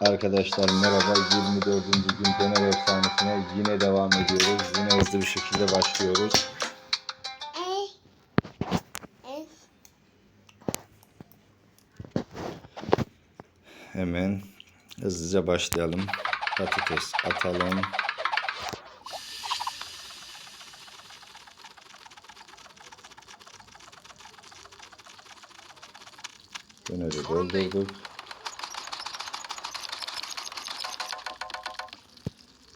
Arkadaşlar merhaba 24. gün döner efsanesine yine devam ediyoruz. Yine hızlı bir şekilde başlıyoruz. Hemen hızlıca başlayalım. Patates atalım. Döneri doldurduk.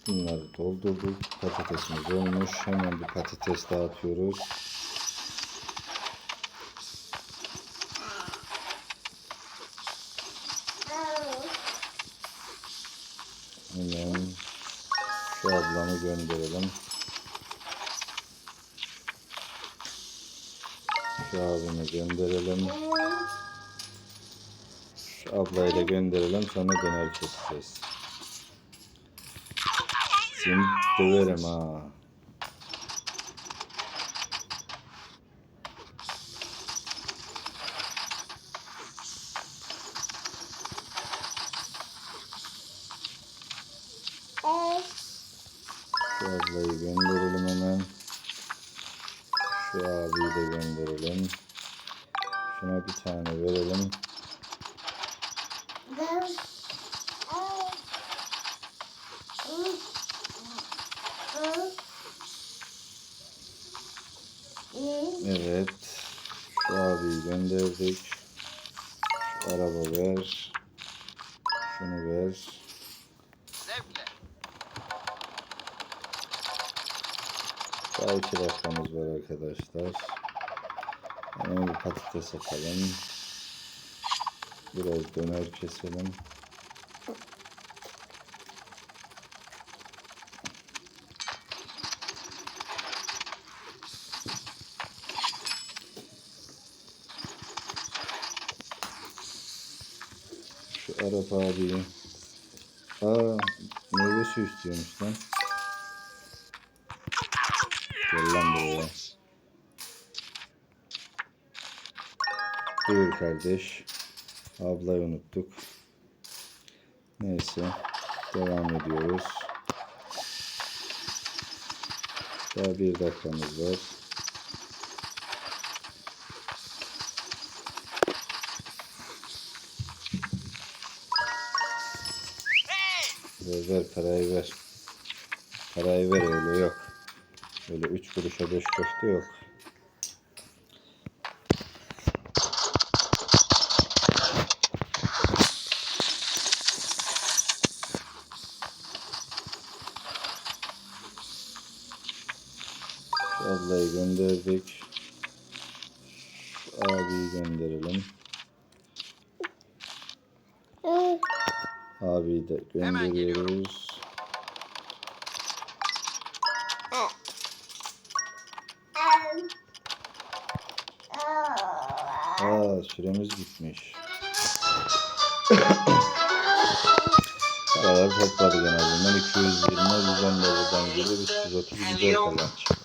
Bunları doldurduk. Patatesimiz olmuş. Hemen bir patates daha atıyoruz. Hemen şu ablamı gönderelim. Şu abimi gönderelim. Şu ablayı da gönderelim. Sonra döner keseceğiz. Seni döverim ha. Şu ablayı gönderelim hemen. Şu abiyi de gönderelim. Şuna bir tane verelim. Evet. Şu abiyi gönderdik. Şu araba ver. Şunu ver. Daha iki dakikamız var arkadaşlar. Hemen bir patates atalım. Biraz döner keselim. Şu Arap abi. Aa, meyve suyu istiyormuş lan. Gel lan buraya. Buyur kardeş. Ablayı unuttuk. Neyse. Devam ediyoruz. Daha bir dakikamız var. Ver ver parayı ver. Parayı ver öyle yok. Öyle üç kuruşa beş köfte yok. Ablayı gönderdik. Şu abiyi gönderelim. Abiyi de gönderiyoruz. Aa süremiz bitmiş. Paralar topladık en azından. 220 bizden de buradan geliyor. 330 güzel kazanç.